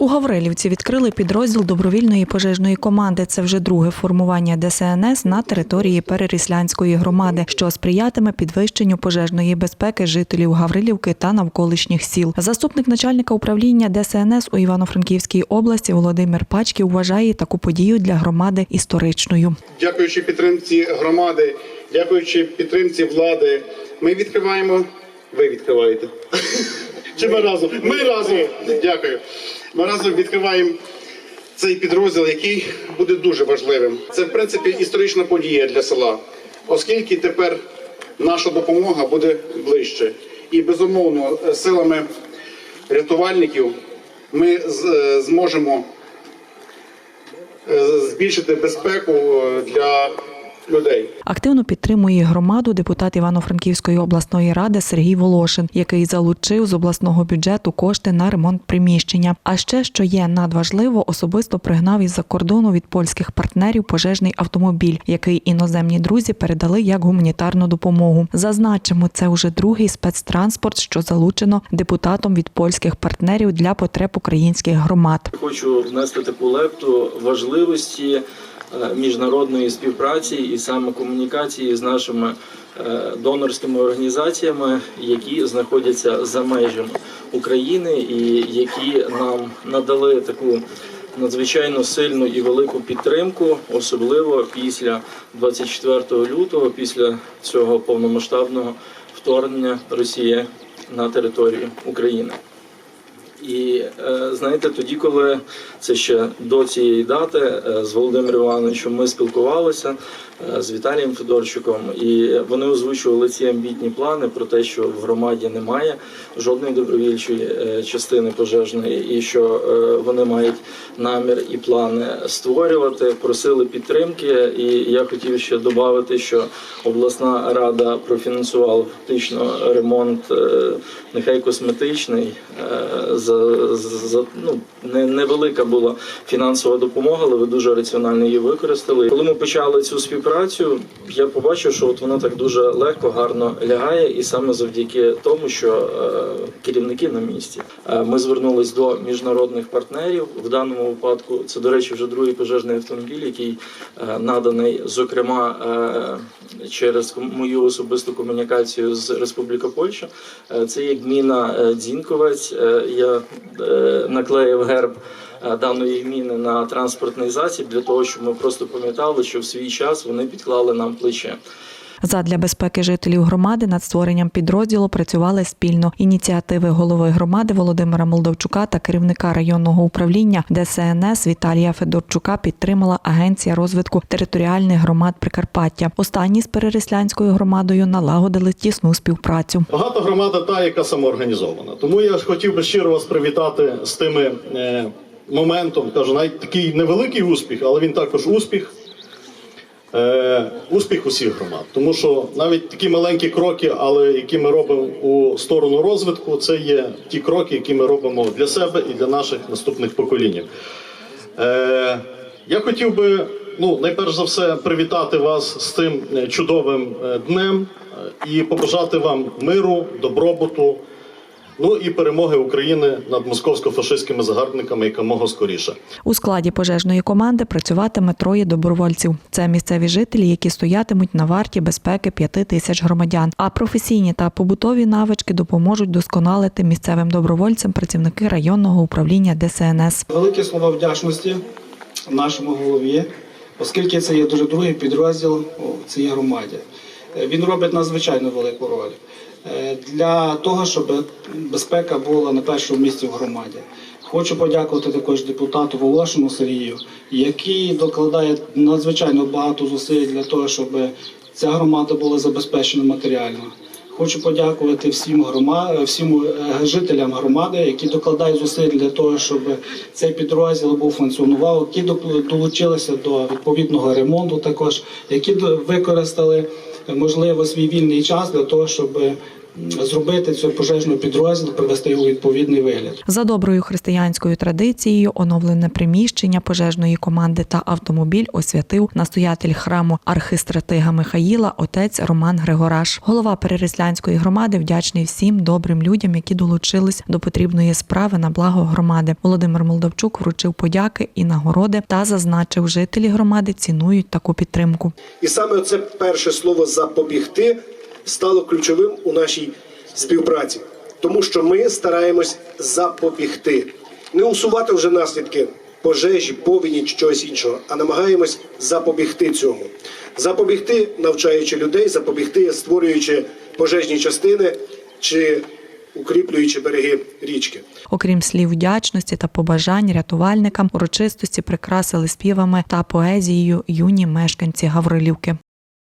У Гаврилівці відкрили підрозділ добровільної пожежної команди. Це вже друге формування ДСНС на території Переріслянської громади, що сприятиме підвищенню пожежної безпеки жителів Гаврилівки та навколишніх сіл. Заступник начальника управління ДСНС у Івано-Франківській області Володимир Пачків вважає таку подію для громади історичною. Дякуючи підтримці громади, дякуючи підтримці влади, ми відкриваємо. Ви відкриваєте. Чи ми разом? Ми разом. Дякую. Ми разом відкриваємо цей підрозділ, який буде дуже важливим. Це, в принципі, історична подія для села, оскільки тепер наша допомога буде ближче. І безумовно, силами рятувальників ми е, зможемо е, збільшити безпеку е, для людей. Активно підтримує громаду депутат Івано-Франківської обласної ради Сергій Волошин, який залучив з обласного бюджету кошти на ремонт приміщення. А ще, що є надважливо, особисто пригнав із-за кордону від польських партнерів пожежний автомобіль, який іноземні друзі передали як гуманітарну допомогу. Зазначимо, це вже другий спецтранспорт, що залучено депутатом від польських партнерів для потреб українських громад. Хочу внести таку лепту важливості міжнародної співпраці і саме комунікації з нашими е, донорськими організаціями, які знаходяться за межами України і які нам надали таку надзвичайно сильну і велику підтримку, особливо після 24 лютого, після цього повномасштабного вторгнення Росії на територію України. І е, знаєте, тоді, коли це ще до цієї дати е, з Володимиром Івановичем ми спілкувалися е, з Віталієм Федорчуком, і вони озвучували ці амбітні плани про те, що в громаді немає жодної добровільчої частини пожежної, і що вони мають намір і плани створювати. Просили підтримки. І я хотів ще додати, що обласна рада профінансувала фактично ремонт, нехай косметичний. За, за ну не невелика була фінансова допомога, але ви дуже раціонально її використали. Коли ми почали цю співпрацю, я побачив, що от вона так дуже легко, гарно лягає, і саме завдяки тому, що е, керівники на місці. Е, ми звернулись до міжнародних партнерів. В даному випадку це, до речі, вже другий пожежний автомобіль, який е, наданий, зокрема, е, через мою особисту комунікацію з Республіка Польща. Е, Це є гміна е, Дзінковець. Е, Я наклеїв герб е, даної міни на транспортний засіб для того, щоб ми просто пам'ятали, що в свій час вони підклали нам плече. Задля безпеки жителів громади над створенням підрозділу працювали спільно. Ініціативи голови громади Володимира Молдовчука та керівника районного управління ДСНС Віталія Федорчука підтримала Агенція розвитку територіальних громад Прикарпаття. Останні з Переріслянською громадою налагодили тісну співпрацю. Багата громада та, яка самоорганізована. Тому я хотів би щиро вас привітати з тими е, моментом. Кажу, навіть такий невеликий успіх, але він також успіх. Е, успіх усіх громад. Тому що навіть такі маленькі кроки, але які ми робимо у сторону розвитку, це є ті кроки, які ми робимо для себе і для наших наступних поколінь. Е, я хотів би, ну, найперш за все, привітати вас з цим е, чудовим е, днем е, і побажати вам миру, добробуту, ну і перемоги України над московсько-фашистськими загарбниками якомога скоріше. У складі пожежної команди працюватиме троє добровольців. Це місцеві жителі, які стоятимуть на варті безпеки п'яти тисяч громадян. А професійні та побутові навички допоможуть досконалити місцевим добровольцям працівники районного управління ДСНС. Великі слова вдячності нашому голові, оскільки це є дуже другий підрозділ у цій громаді. Він робить надзвичайно велику роль е, для того, щоб безпека була на першому місці в громаді. Хочу подякувати також депутату Волошину Сергію, який докладає надзвичайно багато зусиль для того, щоб ця громада була забезпечена матеріально. Хочу подякувати всім громад, всім е, жителям громади, які докладають зусиль для того, щоб цей підрозділ був функціонував, які долучилися до відповідного ремонту, також які використали можливо свій вільний час для того, щоб зробити цей пожежний підрозділ, привести його у відповідний вигляд. За доброю християнською традицією, оновлене приміщення пожежної команди та автомобіль освятив настоятель храму архистратига Михаїла, отець Роман Григораш. Голова Перереслянської громади вдячний всім добрим людям, які долучились до потрібної справи на благо громади. Володимир Молдавчук вручив подяки і нагороди та зазначив, жителі громади цінують таку підтримку. І саме це перше слово запобігти стало ключовим у нашій співпраці, тому що ми стараємось запобігти, не усувати вже наслідки пожежі, повені чи чогось іншого, а намагаємось запобігти цьому. Запобігти, навчаючи людей, запобігти, створюючи пожежні частини чи укріплюючи береги річки. Окрім слів вдячності та побажань рятувальникам, урочистості прикрасили співами та поезією юні мешканці Гаврилівки.